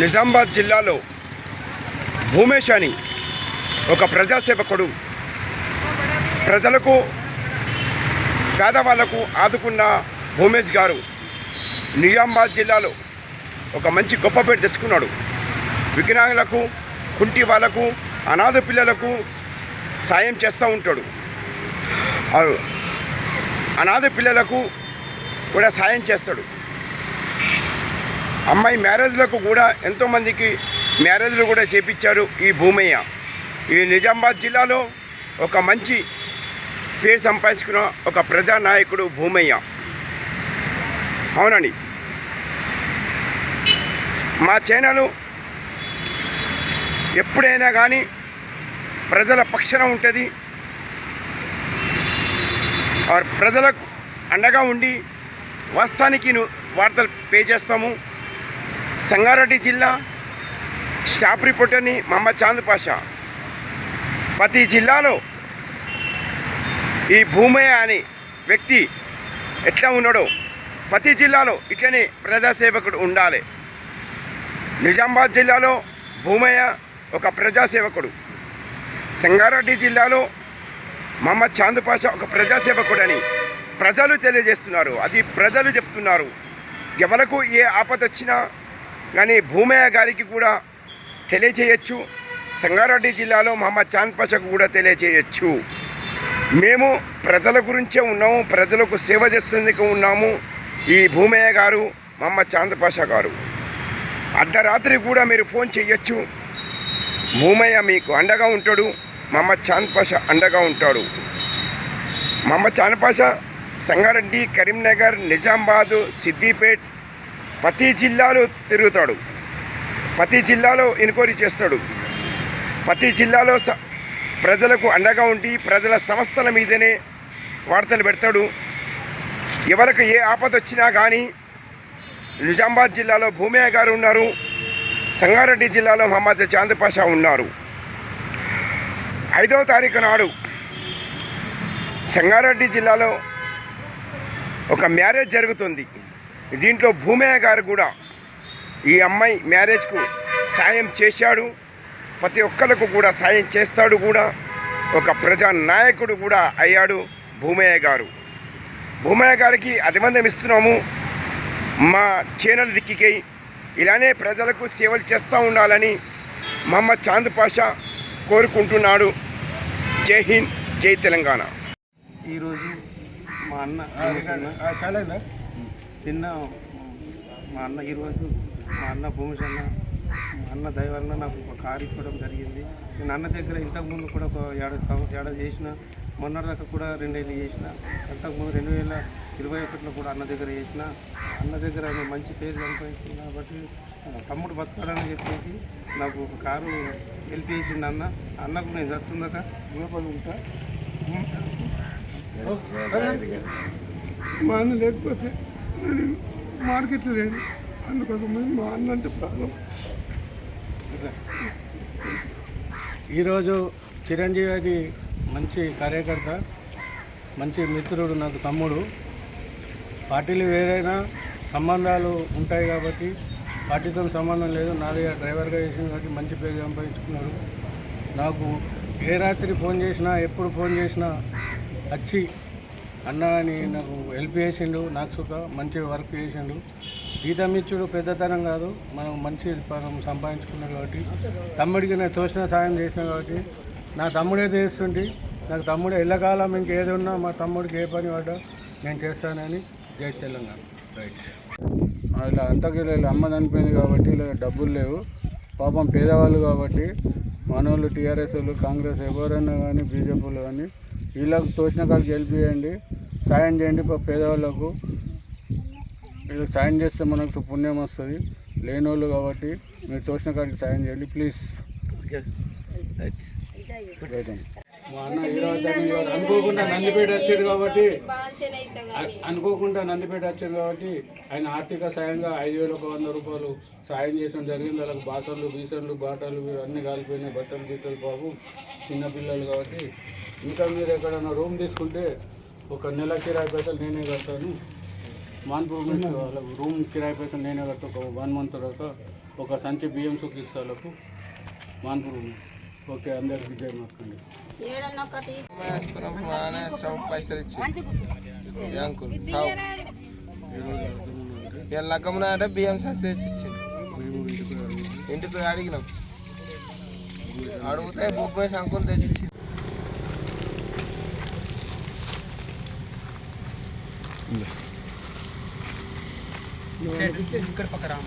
నిజామాబాద్ జిల్లాలో భూమేష్ అని ఒక ప్రజాసేవకుడు ప్రజలకు పేదవాళ్ళకు ఆదుకున్న భూమేష్ గారు నిజామాబాద్ జిల్లాలో ఒక మంచి గొప్ప పేరు తెచ్చుకున్నాడు. వికలాంగులకు కుంటి వాళ్ళకు అనాథ పిల్లలకు సాయం చేస్తూ ఉంటాడు. అనాథ పిల్లలకు కూడా సాయం చేస్తాడు. అమ్మాయి మ్యారేజ్లకు కూడా ఎంతోమందికి మ్యారేజ్లు కూడా చేపించారు ఈ భూమయ్య. ఈ నిజామాబాద్ జిల్లాలో ఒక మంచి పేరు సంపాదించుకున్న ఒక ప్రజానాయకుడు భూమయ్య. అవునండి. మా ఛానల్ ఎప్పుడైనా కానీ ప్రజల పక్షాన ఉంటుంది. ప్రజలకు అండగా ఉండి వాస్తవానికి వార్తలు పే చేస్తాము సంగారెడ్డి జిల్లా స్టాఫ్ రిపోర్టర్ని మహమ్మద్ చాంద్ పాషా. ప్రతి జిల్లాలో ఈ భూమయ్య అనే వ్యక్తి ఎట్లా ఉన్నాడో ప్రతి జిల్లాలో ఇట్లనే ప్రజాసేవకుడు ఉండాలి. నిజామాబాద్ జిల్లాలో భూమయ్య ఒక ప్రజాసేవకుడు. సంగారెడ్డి జిల్లాలో మహమ్మద్ చాంద్ పాషా ఒక ప్రజాసేవకుడని ప్రజలు తెలియజేస్తున్నారు. అది ప్రజలు చెప్తున్నారు. ఎవరకు ఏ ఆపద వచ్చినా కానీ భూమయ్య గారికి కూడా తెలియచేయచ్చు. సంగారెడ్డి జిల్లాలో మహమ్మద్ చాంద్ పాషాకు కూడా తెలియచేయచ్చు. మేము ప్రజల గురించే ఉన్నాము ప్రజలకు సేవ చేసేందుకు ఉన్నాము. ఈ భూమయ్య గారు మహమ్మద్ చాంద్ పాషా గారు. అర్ధరాత్రి కూడా మీరు ఫోన్ చేయొచ్చు. భూమయ్య మీకు అండగా ఉంటాడు మహమ్మద్ చాంద్ పాషా అండగా ఉంటాడు. మహమ్మద్ చాంద్ పాషా సంగారెడ్డి కరీంనగర్ నిజామాబాద్ సిద్దిపేట్ ప్రతి జిల్లాలో తిరుగుతాడు. ప్రతి జిల్లాలో ఎన్క్వైరీ చేస్తాడు. ప్రతి జిల్లాలో స- ప్రజలకు అండగా ఉండి ప్రజల సంస్థల మీదనే వార్తలు పెడతాడు. ఎవరికి ఏ ఆపద వచ్చినా కానీ నిజామాబాద్ జిల్లాలో భూమయ్య గారు ఉన్నారు. సంగారెడ్డి జిల్లాలో మహమ్మద్ చాంద్ పాషా ఉన్నారు. ఐదవ తారీఖు నాడు సంగారెడ్డి జిల్లాలో ఒక మ్యారేజ్ జరుగుతుంది. దీంట్లో భూమయ్య గారు కూడా ఈ అమ్మాయి మ్యారేజ్కు సాయం చేశాడు. ప్రతి ఒక్కరికి కూడా సాయం చేస్తాడు కూడా. ఒక ప్రజా నాయకుడు కూడా అయ్యాడు భూమయ్య గారు. భూమయ్య గారికి అభిమందం ఇస్తున్నాము. మా ఛానల్ దిక్కికై ఇలానే ప్రజలకు సేవలు చేస్తూ ఉండాలని మహమ్మద్ చాంద్ పాషా కోరుకుంటున్నాడు. జై హింద్ జై తెలంగాణ. ఈరోజు మా అన్న అన్న నిన్న మా అన్న ఈరోజు మా అన్న భూమిష్ అన్న మా అన్న దయ వలన నాకు ఒక కారు ఇవ్వడం జరిగింది. నేను అన్న దగ్గర ఇంతకుముందు కూడా ఒక ఏడాది సంవ ఏడాది చేసిన మొన్నటిదాకా కూడా రెండేళ్ళు చేసిన. అంతకుముందు రెండు వేల ఇరవై ఒకటిలో కూడా అన్న దగ్గర చేసిన. అన్న దగ్గర మంచి పేరు సంపాదించింది కాబట్టి తమ్ముడు బతకాలని చెప్పేసి నాకు ఒక కారు హెల్ప్ చేసిండు అన్న. అన్నకు నేను చచ్చిందాక రూపాయలు ఉంటా. మా అన్న లేకపోతే నేను మార్కెట్లో లేదు. అందుకోసం మా అన్న అంటే ప్రాణం. ఈరోజు చిరంజీవి మంచి కార్యకర్త మంచి మిత్రుడు నాకు తమ్ముడు. పార్టీలు వేరైనా సంబంధాలు ఉంటాయి కాబట్టి పార్టీతో సంబంధం లేదు. నాది డ్రైవర్గా చేసింది కాబట్టి మంచి పేరు సంపాదించుకున్నాడు నాకు ఏ రాత్రి ఫోన్ చేసినా ఎప్పుడు ఫోన్ చేసినా వచ్చి అన్న నాకు హెల్ప్ చేసిండు నాకు సుఖ మంచి వర్క్ చేసిండు. జీతం ఇచ్చుడు పెద్దతనం కాదు మనం మంచి మనం సంపాదించుకున్నాడు కాబట్టి తమ్ముడికి నేను తోసిన సాయం చేసిన కాబట్టి నా తమ్ముడే చేస్తుంటే నాకు తమ్ముడు ఎల్లకాలం ఇంకేది ఉన్నా మా తమ్ముడికి ఏ పని పడ్డా నేను చేస్తానని జై తెలంగాణ. రైట్ ఇలా అంతకి ఇలా అమ్మ చనిపోయింది కాబట్టి ఇలా డబ్బులు లేవు. పాపం పేదవాళ్ళు కాబట్టి మనోళ్ళు టీఆర్ఎస్ వాళ్ళు కాంగ్రెస్ ఎవరైనా కానీ బీజేపీలు కానీ వీళ్ళకు తోచిన కాడికి హెల్ప్ చేయండి సాయం చేయండి పేదవాళ్ళకు. వీళ్ళకి సాయం చేస్తే మనకు పుణ్యం వస్తుంది. లేని వాళ్ళు కాబట్టి మీరు తోచిన కాడికి సాయం చేయండి ప్లీజ్. మా అన్న ఈరోజు అనుకోకుండా నందిపేట వచ్చారు కాబట్టి అనుకోకుండా నందిపేట వచ్చారు కాబట్టి ఆయన ఆర్థిక సాయంగా ఐదు వేల ఒక వంద రూపాయలు సాయం చేయడం జరిగింది. వాళ్ళకి బాసన్లు బీసన్లు బాటలు అన్నీ కాలిపోయినాయి. బట్టలు గిట్టలు బాబు చిన్నపిల్లలు కాబట్టి ఇంకా మీరు ఎక్కడైనా రూమ్ తీసుకుంటే ఒక నెల కిరాయి పైసలు నేనే కడతాను. మాన్పూర్ నుంచి వాళ్ళ రూమ్ కిరాయి పైసలు నేనే కడతా. ఒక వన్ మంత్ దాకా ఒక సంచి బియ్యం సుఖిస్తాలకు మాన్పూర్ ఓకే అందరికి జై ఇలా లగ్గమున అంటే బియ్యం సస్ తెచ్చి ఇచ్చింది ఇంటికి అడిగినాం అడిగితే బొబ్బేసి అంకుల్ తెచ్చి पकड़ा